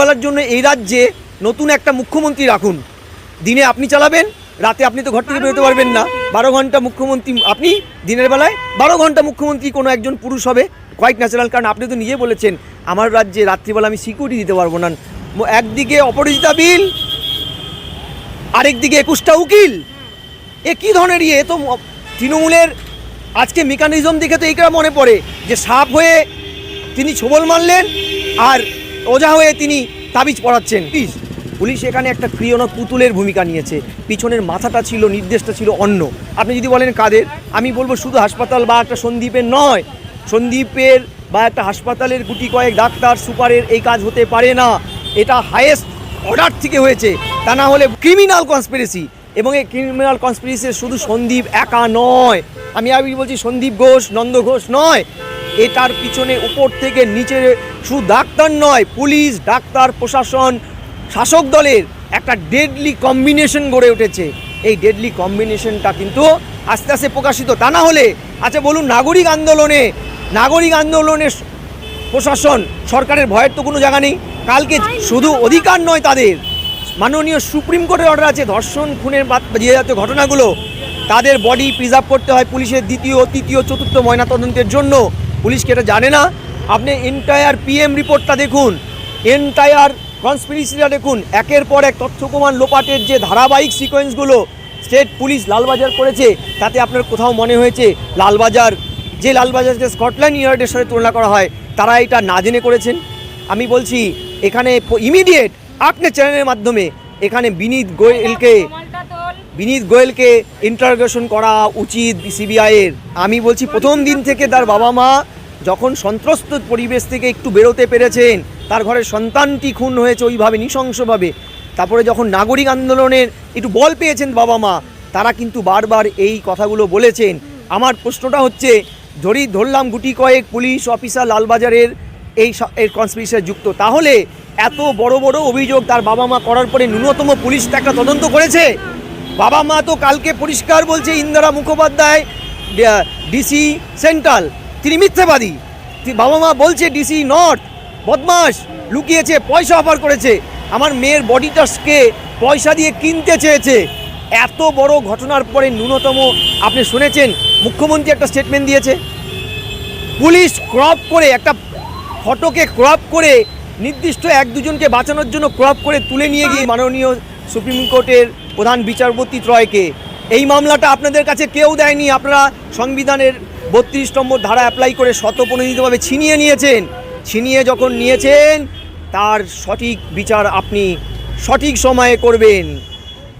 বলার জন্য এই রাজ্যে নতুন একটা মুখ্যমন্ত্রী রাখুন। দিনে আপনি চালাবেন, রাতে আপনি তো ঘর থেকে বেরোতে পারবেন না। বারো ঘণ্টা মুখ্যমন্ত্রী, আপনি দিনের বেলায় বারো ঘণ্টা মুখ্যমন্ত্রী কোনো একজন পুরুষ হবে কোয়াইট ন্যাচারাল কারণ আপনি তো নিজে বলেছেন, আমার রাজ্যে রাত্রিবেলা আমি সিকিউরিটি দিতে পারব না। একদিকে অপরাজিতা বিল, আরেকদিকে একুশটা উকিল। এ কী ধরনের ইয়ে? তো তৃণমূলের আজকে মেকানিজম দেখে তো এইটা মনে পড়ে যে সাপ হয়ে তিনি ছোবল মারলেন, আর ওঝা হয়ে তিনি তাবিজ পড়াচ্ছেন। প্লিজ পুলিশ এখানে একটা ক্রিয়ন পুতুলের ভূমিকা নিয়েছে। পিছনের মাথাটা ছিল, নির্দেশটা ছিল অন্য। আপনি যদি বলেন কাদের, আমি বলব শুধু হাসপাতাল বা একটা সন্দীপের নয়। সন্দীপের বা একটা হাসপাতালের গুটি কয়েক ডাক্তার সুপারের এই কাজ হতে পারে না। এটা হায়েস্ট অর্ডার থেকে হয়েছে। তা না হলে ক্রিমিনাল কনস্পিরেসি এবং এই ক্রিমিনাল কনস্পিরেসি শুধু সন্দীপ একা নয়। আমি আমি বলছি সন্দীপ ঘোষ, নন্দ ঘোষ নয়। এটার পিছনে উপর থেকে নিচে শুধু ডাক্তার নয়, পুলিশ, ডাক্তার, প্রশাসন, শাসক দলের একটা ডেডলি কম্বিনেশন গড়ে উঠেছে। এই ডেডলি কম্বিনেশনটা কিন্তু আস্তে আস্তে প্রকাশিত। তা না হলে আচ্ছা বলুন, নাগরিক আন্দোলনে, নাগরিক আন্দোলনের প্রশাসন, সরকারের ভয়ের তো কোনো জায়গা নেই। কালকে শুধু অধিকার নয় তাদের, মাননীয় সুপ্রিম কোর্টের অর্ডার আছে, ধর্ষণ, খুনের যে জাতীয় ঘটনাগুলো। তাদের বডি প্রিজার্ভ করতে হয় পুলিশের দ্বিতীয়, তৃতীয়, চতুর্থ ময়নাতদন্তের জন্য। পুলিশকে এটা জানে না? আপনি এন্টায়ার পিএম রিপোর্টটা দেখুন এন্টায়ার কনস্পিরেসিটা দেখুন, একের পর এক তথ্য প্রমাণ লোপাটের যে ধারাবাহিক সিকোয়েন্সগুলো স্টেট পুলিশ লালবাজার করেছে, তাতে আপনার কোথাও মনে হয়েছে লালবাজার, যে লালবাজারকে স্কটল্যান্ড ইয়ার্ডের সাথে তুলনা করা হয়, তারা এটা না জেনে করেছেন? আমি বলছি, এখানে ইমিডিয়েট আপনার চ্যানেলের মাধ্যমে, এখানে বিনীত গোয়েলকে বিনীত গোয়েলকে ইন্টারোগেশন করা উচিত সিবিআইয়ের আমি বলছি, প্রথম দিন থেকে তার বাবা মা যখন সন্ত্রস্ত পরিবেশ থেকে একটু বেরোতে পেরেছেন, তার ঘরের সন্তানটি খুন হয়েছে ওইভাবে, নৃশংসভাবে। তারপরে যখন নাগরিক আন্দোলনের একটু বল পেয়েছেন বাবা মা তারা কিন্তু বারবার এই কথাগুলো বলেছেন। আমার প্রশ্নটা হচ্ছে, ধরি ধরলাম গুটি কয়েক পুলিশ অফিসার লালবাজারের এই এর কনস্পিরেসিতে যুক্ত, তাহলে এত বড় বড় অভিযোগ তার বাবা মা করার পরে ন্যূনতম পুলিশ একটা তদন্ত করেছে? বাবা মা তো কালকে পরিষ্কার বলছে ইন্দিরা মুখোপাধ্যায় ডিসি সেন্ট্রাল তিনি মিথ্যাবাদী। বাবা মা বলছে ডিসি নর্থ বদমাস লুকিয়েছে পয়সা অফার করেছে। আমার মেয়ের বডিটাসকে পয়সা দিয়ে কিনতে চেয়েছে। এত বড় ঘটনার পরে ন্যূনতম আপনি শুনেছেন মুখ্যমন্ত্রী একটা স্টেটমেন্ট দিয়েছে। পুলিশ ক্রপ করে একটা ফটোকে ক্রপ করে নির্দিষ্ট এক দুজনকে বাঁচানোর জন্য ক্রপ করে তুলে নিয়ে গিয়ে মাননীয় সুপ্রিম কোর্টের প্রধান বিচারপতি ত্রয়কে। এই মামলাটা আপনাদের কাছে কেউ দেয়নি? আপনারা সংবিধানের বত্রিশ নম্বর ধারা অ্যাপ্লাই করে শতপ্রণোদিতভাবে ছিনিয়ে নিয়েছেন। ছিনিয়ে যখন নিয়েছেন, তার সঠিক বিচার আপনি সঠিক সময়ে করবেন।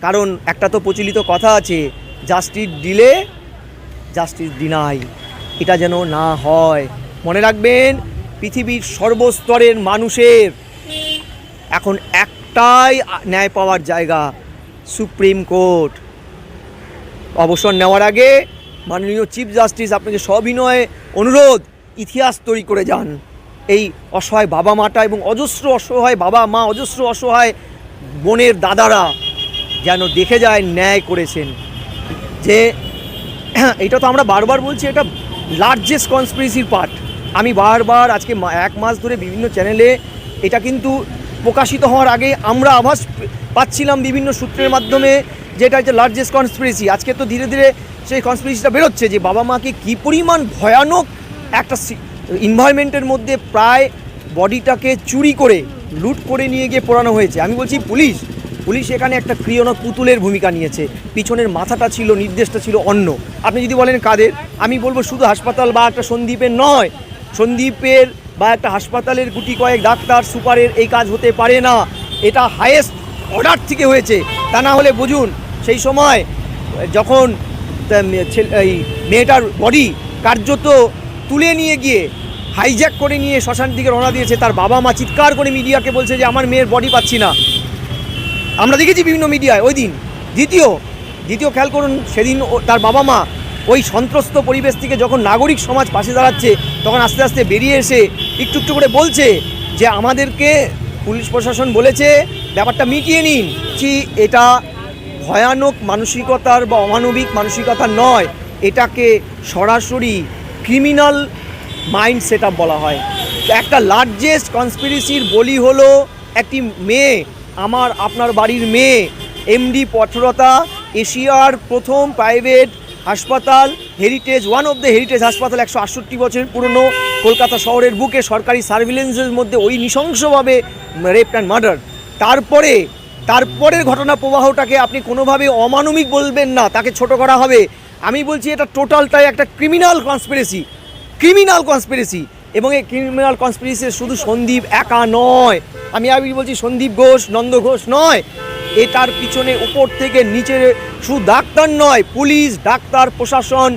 কারণ একটা তো প্রচলিত কথা আছে জাস্টিস দিলে জাস্টিস ডিনাই এটা যেন না হয়। মনে রাখবেন, পৃথিবীর সর্বস্তরের মানুষের এখন একটাই ন্যায় পাওয়ার জায়গা। Supreme court. অবসর নেওয়ার আগে মাননীয় চিফ জাস্টিস আপনাকে সবিনয়ে অনুরোধ, ইতিহাস তৈরি করে যান। এই অসহায় বাবা মাটা এবং অজস্র অসহায় বাবা মা, অজস্র অসহায় বোনের দাদারা যেন দেখে যায়, ন্যায় করেছেন। যে, এটা তো আমরা বারবার বলছি, এটা লার্জেস্ট কনস্পিরেসির পার্ট আমি বারবার আজকে এক মাস ধরে বিভিন্ন চ্যানেলে এটা কিন্তু প্রকাশিত হওয়ার আগে আমরা আভাস পাচ্ছিলাম বিভিন্ন সূত্রের মাধ্যমে যে এটা হচ্ছে লার্জেস্ট কনস্পিরেসি আজকে তো ধীরে ধীরে সেই কনস্পিরেসিটা বেরোচ্ছে যে বাবা মাকে কী পরিমাণ ভয়ানক একটা ইনভায়রনমেন্টের মধ্যে প্রায় বডিটাকে চুরি করে, লুট করে নিয়ে গিয়ে পোড়ানো হয়েছে। আমি বলছি, পুলিশ পুলিশ এখানে একটা ক্রিয়ন পুতুলের ভূমিকা নিয়েছে। পিছনের মাথাটা ছিল, নির্দেশটা ছিল অন্য। আপনি যদি বলেন কাদের, আমি বলব শুধু হাসপাতাল বা একটা সন্দীপের নয়। সন্দীপের বা একটা হাসপাতালের গুটি কয়েক ডাক্তার সুপারের এই কাজ হতে পারে না। এটা হায়েস্ট অর্ডার থেকে হয়েছে, তা না হলে বুঝুন, সেই সময় যখন এই মেয়েটার বডি কার্যত তুলে নিয়ে গিয়ে হাইজ্যাক করে নিয়ে শ্মশান দিকে রওনা দিয়েছে, তার বাবা মা চিৎকার করে মিডিয়াকে বলছে যে, আমার মেয়ের বডি পাচ্ছি না। আমরা দেখেছি বিভিন্ন মিডিয়ায়, ওই দিন। দ্বিতীয় দ্বিতীয় খেয়াল করুন, সেদিন তার বাবা মা ওই সন্ত্রস্ত পরিবেশ থেকে যখন নাগরিক সমাজ পাশে দাঁড়াচ্ছে, তখন আস্তে আস্তে বেরিয়ে এসে একটু একটু করে বলছে যে, আমাদেরকে পুলিশ প্রশাসন বলেছে ব্যাপারটা মিটিয়ে নিন কি এটা ভয়ানক মানসিকতার বা অমানবিক মানসিকতা নয়, এটাকে সরাসরি ক্রিমিনাল মাইন্ড সেট বলা হয়। একটা লার্জেস্ট কনস্পিরেসির বলি হলো একটি মেয়ে, আমার, আপনার বাড়ির মেয়ে এমডি পথরতা, এশিয়ার প্রথম প্রাইভেট হাসপাতাল heritage one of the heritage হাসপাতাল একশো আটষট্টি বছর পুরনো কলকাতা শহরের বুকে সরকারি সার্ভিলেন্সের মধ্যে ওই নৃশংসভাবে রেপ অ্যান্ড মার্ডার তারপরে, তারপরের ঘটনা প্রবাহটাকে আপনি কোনোভাবে অমানবিক বলবেন না, তাকে ছোট করা হবে। আমি বলছি এটা টোটালটাই একটা ক্রিমিনাল কনস্পিরেসি ক্রিমিনাল কনস্পিরেসি এবং এই ক্রিমিনাল কনস্পিরেসি শুধু সন্দীপ একা নয়, আমি আমি বলছি সন্দীপ ঘোষ, নন্দ ঘোষ নয়। এটার পিছনে উপর থেকে নিচে শুধু ডাক্তার নয়, পুলিশ, ডাক্তার, প্রশাসন,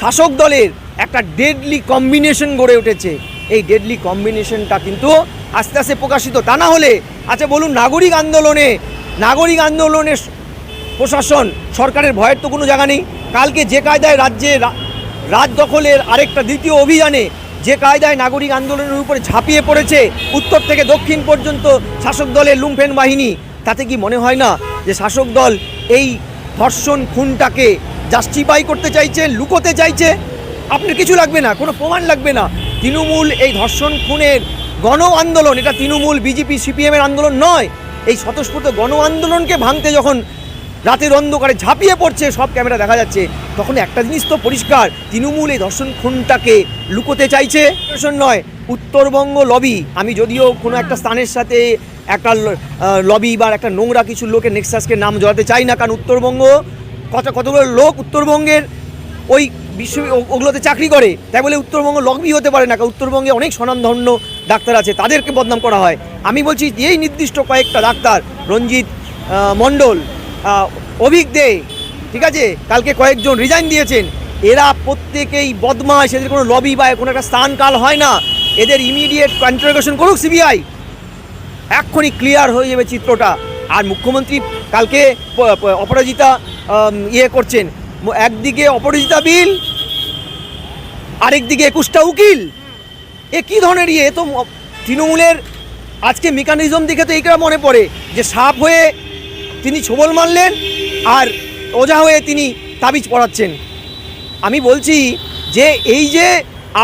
শাসক দলের একটা ডেডলি কম্বিনেশন গড়ে উঠেছে। এই ডেডলি কম্বিনেশনটা কিন্তু আস্তে আস্তে প্রকাশিত। তা না হলে আচ্ছা বলুন, নাগরিক আন্দোলনে, নাগরিক আন্দোলনের প্রশাসন, সরকারের ভয়ের তো কোনো জায়গা নেই। কালকে যে কায়দায় রাজ্যে রাজ দখলের আরেকটা দ্বিতীয় অভিযানে যে কায়দায় নাগরিক আন্দোলনের উপরে ঝাঁপিয়ে পড়েছে, উত্তর থেকে দক্ষিণ পর্যন্ত শাসক দলের লুম্ফেন বাহিনী, তাতে কি মনে হয় না যে শাসক দল এই ধর্ষণ খুনটাকে জাস্টিফাই করতে চাইছে, লুকোতে চাইছে? আপনার কিছু লাগবে না, কোনো প্রমাণ লাগবে না। তৃণমূল এই ধর্ষণ খুনের গণ আন্দোলন এটা তৃণমূল, বিজেপি, সিপিএমের আন্দোলন নয়। এই স্বতঃস্ফূর্ত গণ আন্দোলনকে ভাঙতে যখন রাতের অন্ধকারে ঝাঁপিয়ে পড়ছে, সব ক্যামেরা দেখা যাচ্ছে, তখন একটা জিনিস তো পরিষ্কার, তৃণমূল এই ধর্ষণ খুনটাকে লুকোতে চাইছে? নয়, উত্তরবঙ্গ লবি আমি যদিও কোনো একটা স্থানের সাথে একটা লবি বা একটা নোংরা কিছু লোকের নেক্সাসকে নাম জড়াতে চাই না, কারণ উত্তরবঙ্গ কত কতগুলো লোক উত্তরবঙ্গের ওই বিশ্ব ওগুলোতে চাকরি করে। তাই বলে উত্তরবঙ্গ লবি হতে পারে না, কারণ উত্তরবঙ্গে অনেক স্বনামধন্য ডাক্তার আছে, তাদেরকে বদনাম করা হয়। আমি বলছি, এই নির্দিষ্ট কয়েকটা ডাক্তার, রঞ্জিত মণ্ডল অভিক দে, ঠিক আছে? কালকে কয়েকজন রিজাইন দিয়েছেন। এরা প্রত্যেকেই বদমাস এদের কোনো লবি বা কোনো একটা স্থান কাল হয় না। এদের ইমিডিয়েট কন্ট্রোগেশন করুক সিবিআই এক্ষুনি ক্লিয়ার হয়ে যাবে চিত্রটা। আর মুখ্যমন্ত্রী কালকে অপরাজিতা ইয়ে করছেন। একদিকে অপরাজিতা বিল, আরেকদিকে একুশটা উকিল। এ কী ধরনের ইয়ে? তো তৃণমূলের আজকে মেকানিজম দেখে তো এইটা মনে পড়ে যে সাপ হয়ে তিনি ছোবল মারলেন আর ওঝা হয়ে তিনি তাবিজ পড়াচ্ছেন আমি বলছি যে এই যে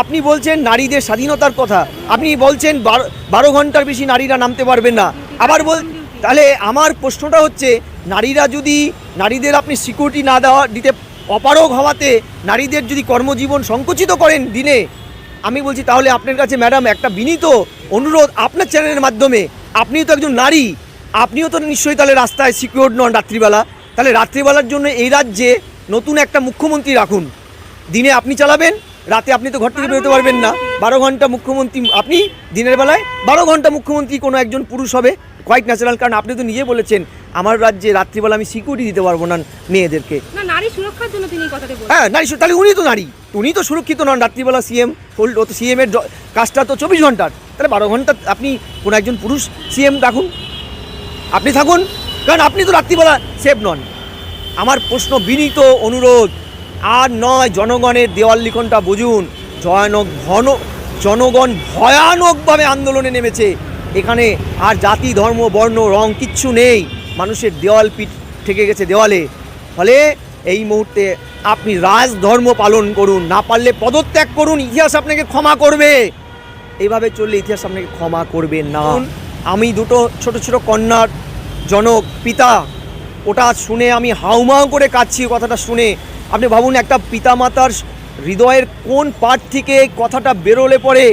আপনি বলছেন নারীদের স্বাধীনতার কথা, আপনি বলছেন বারো ঘণ্টার বেশি নারীরা নামতে পারবেন না। আবার বল, তাহলে আমার প্রশ্নটা হচ্ছে, নারীরা যদি, নারীদের আপনি সিকিউরিটি না দেওয়া, দিতে অপারগ হওয়াতে নারীদের যদি কর্মজীবন সংকুচিত করেন দিনে আমি বলছি, তাহলে আপনার কাছে, ম্যাডাম, একটা বিনীত অনুরোধ আপনার চ্যানেলের মাধ্যমে। আপনিও তো একজন নারী। আপনিও তো নিশ্চয়ই তাহলে রাস্তায় সিকিউর নন রাত্রিবেলা। তাহলে রাত্রিবেলার জন্য এই রাজ্যে নতুন একটা মুখ্যমন্ত্রী রাখুন। দিনে আপনি চালাবেন, রাতে আপনি তো ঘর থেকে বেরোতে পারবেন না। বারো ঘণ্টা মুখ্যমন্ত্রী, আপনি দিনের বেলায় বারো ঘণ্টা মুখ্যমন্ত্রী কোনো একজন পুরুষ হবে। কোয়াইট ন্যাচারাল কারণ আপনি তো নিজে বলেছেন আমার রাজ্যে রাত্রিবেলা আমি সিকিউরিটি দিতে পারব না মেয়েদেরকে। না নারী সুরক্ষার জন্য তিনি এই হ্যাঁ নারী তাহলে উনি তো নারী। উনি তো সুরক্ষিত নন রাত্রিবেলা সিএম হোল্ড ও তো সিএম এর কাজটা তো চব্বিশ ঘণ্টার। তাহলে বারো ঘণ্টা আপনি কোনো একজন পুরুষ সিএম রাখুন। আপনি থাকুন কারণ আপনি তো রাত্রিবেলা সেফ নন। আমার প্রশ্ন বিনীত অনুরোধ আর নয় জনগণের দেওয়াল লিখনটা বুঝুন। জয়ানক ঘন জনগণ ভয়ানকভাবে আন্দোলনে নেমেছে। এখানে আর জাতি ধর্ম বর্ণ রং কিচ্ছু নেই। মানুষের দেওয়াল পিঠ ঠেকে গেছে দেওয়ালে। ফলে এই মুহূর্তে আপনি রাজ ধর্ম পালন করুন না পারলে পদত্যাগ করুন ইতিহাস আপনাকে ক্ষমা করবে। এইভাবে চললে ইতিহাস আপনাকে ক্ষমা করবে না। আমি দুটো ছোট ছোট কন্যার জনক পিতা ওটা শুনে আমি হাউমাউ করে কাঁদছি কথাটা শুনে। আপনি ভাবুন একটা পিতামাতার হৃদয়ের কোন পার্ট থেকে কথাটা বেরোলে পরে?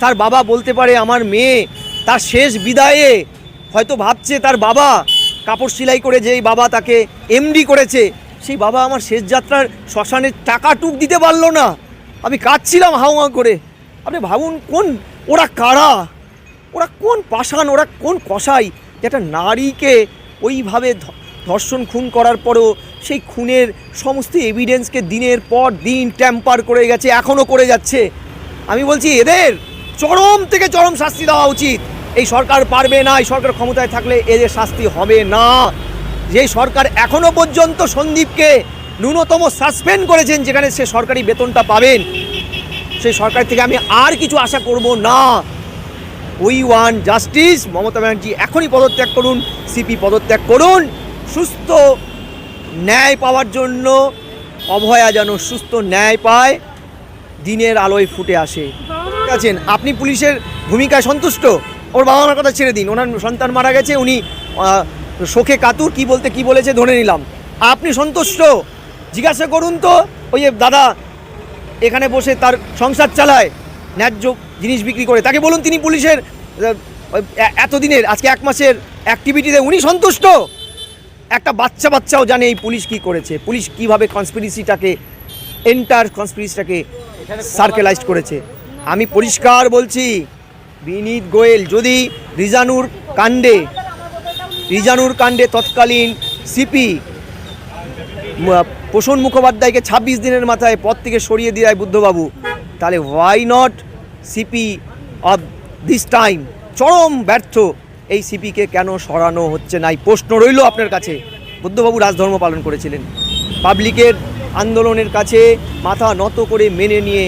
তার বাবা বলতে পারে আমার মেয়ে তার শেষ বিদায়ে হয়তো ভাবছে তার বাবা কাপড় সেলাই করে যেই বাবা তাকে এমডি করেছে, সেই বাবা আমার শেষ যাত্রার শ্মশানের টাকা টুক দিতে পারল না। আমি কাঁদছিলাম হাউমাউ করে। আপনি ভাবুন কোন, ওরা কারা? ওরা কোন পাষাণ, ওরা কোন কষাই যে একটা নারীকে ওইভাবে ধর্ষণ, খুন করার পরেও সেই খুনের সমস্ত এভিডেন্সকে দিনের পর দিন ট্যাম্পার করে গেছে, এখনও করে যাচ্ছে। আমি বলছি, এদের চরম থেকে চরম শাস্তি দেওয়া উচিত। এই সরকার পারবে না, এই সরকার ক্ষমতায় থাকলে এদের শাস্তি হবে না। যে সরকার এখনও পর্যন্ত সন্দীপকে ন্যূনতম সাসপেন্ড করেছেন, যেখানে সে সরকারি বেতনটা পাবেন, সেই সরকার থেকে আমি আর কিছু আশা করব না। We want justice. Mamata Banerjee এখনই পদত্যাগ করুন, সিপি পদত্যাগ করুন। সুস্থ ন্যায় পাওয়ার জন্য অভয়া যেন সুস্থ ন্যায় পায়, দিনের আলোয় ফুটে আসে। ঠিক আছেন? আপনি পুলিশের ভূমিকায় সন্তুষ্ট? ওর বাবা মার কথা ছেড়ে দিন। ওনার সন্তান মারা গেছে উনি শোকে কাতুর কি বলতে কি বলেছে ধরে নিলাম। আপনি সন্তুষ্ট? জিজ্ঞাসা করুন তো ওই যে দাদা এখানে বসে তার সংসার চালায় ন্যায্য জিনিস বিক্রি করে। তাকে বলুন তিনি পুলিশের এতদিনের আজকে এক মাসের অ্যাক্টিভিটিতে উনি সন্তুষ্ট? একটা বাচ্চা বাচ্চাও জানে এই পুলিশ কি করেছে। পুলিশ কীভাবে কনস্পিরেসিটাকে এন্টার কনস্পিরেসিটাকে সার্কেলাইজ করেছে। আমি পরিষ্কার বলছি বিনীত গোয়েল। যদি রিজানুর কাণ্ডে রিজানুর কাণ্ডে তৎকালীন সিপি পোষণ মুখোপাধ্যায়কে ছাব্বিশ দিনের মাথায় পদ থেকে সরিয়ে দেয় বুদ্ধবাবু, তাহলে why not CP of this time চরম ব্যর্থ। এই সিপিকে কেন সরানো হচ্ছে না? এই প্রশ্ন রইল আপনার কাছে। বুদ্ধবাবু রাজধর্ম পালন করেছিলেন। পাবলিকের আন্দোলনের কাছে মাথা নত করে মেনে নিয়ে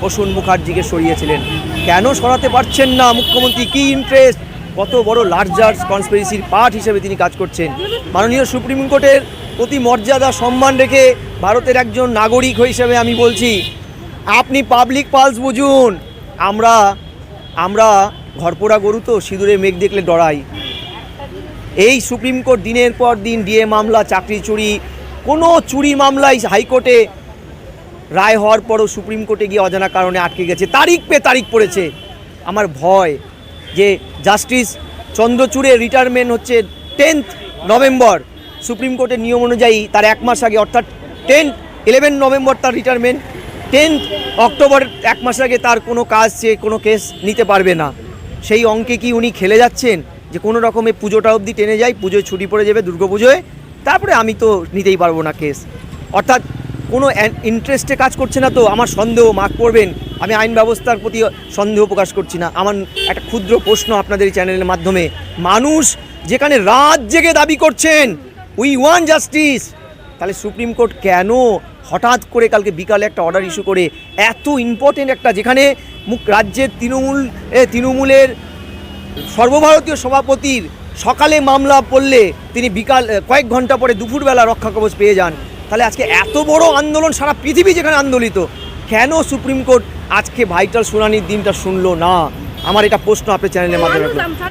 প্রসূন মুখার্জিকে সরিয়েছিলেন। কেন সরাতে পারছেন না মুখ্যমন্ত্রী? কি ইন্টারেস্ট কত বড় লার্জার কনস্পিরেসির পার্ট হিসেবে তিনি কাজ করছেন। মাননীয় সুপ্রিম কোর্টের প্রতি মর্যাদা, সম্মান রেখে ভারতের একজন নাগরিক হিসেবে আমি বলছি, আপনি পাবলিক পালস বুঝুন। আমরা আমরা ঘরপোড়া গরু তো সিঁদুরে মেঘ দেখলে ডরাই। এই সুপ্রিম কোর্ট দিনের পর দিন ডিএ মামলা, চাকরি চুরি, কোনো চুরি মামলায় হাইকোর্টে রায় হওয়ার পরও সুপ্রিম কোর্টে গিয়ে অজানা কারণে আটকে গেছে। তারিখ পে তারিখ পড়েছে। আমার ভয় যে জাস্টিস চন্দ্রচূড়ের রিটায়ারমেন্ট হচ্ছে টেন্থ নভেম্বর। সুপ্রিম কোর্টের নিয়ম অনুযায়ী তার এক মাস আগে, অর্থাৎ টেন্থ ইলেভেন নভেম্বর তার রিটায়ারমেন্ট টেন্থ অক্টোবর এক মাস আগে তার কোনো কাজ সে, কোনো কেস নিতে পারবে না। সেই অঙ্কে কি উনি খেলে যাচ্ছেন? যে কোনো রকমে পুজোটা অবধি টেনে যায়, পুজোয় ছুটি পড়ে যাবে, দুর্গাপুজোয়। তারপরে আমি তো নিতেই পারব না কেস অর্থাৎ কোনো ইন্টারেস্টে কাজ করছে না তো, আমার সন্দেহ মার্ক করবেন। আমি আইন ব্যবস্থার প্রতি সন্দেহ প্রকাশ করছি না। আমার একটা ক্ষুদ্র প্রশ্ন আপনাদের এই চ্যানেলের মাধ্যমে। মানুষ যেখানে রাত জেগে দাবি করছেন উই ওয়ান জাস্টিস তাহলে সুপ্রিম কোর্ট কেন হঠাৎ করে কালকে বিকালে একটা অর্ডার ইস্যু করে? এত ইম্পর্টেন্ট একটা, যেখানে মুখ, রাজ্যের তৃণমূল তৃণমূলের সর্বভারতীয় সভাপতির সকালে মামলা পড়লে তিনি বিকাল কয়েক ঘণ্টা পরে দুপুরবেলা রক্ষা কবচ পেয়ে যান। তাহলে আজকে এত বড় আন্দোলন সারা পৃথিবী যেখানে আন্দোলিত কেন সুপ্রিম কোর্ট আজকে ভাইটাল শুনানির দিনটা শুনলো না? আমার এটা প্রশ্ন আপনার চ্যানেলের মাধ্যমে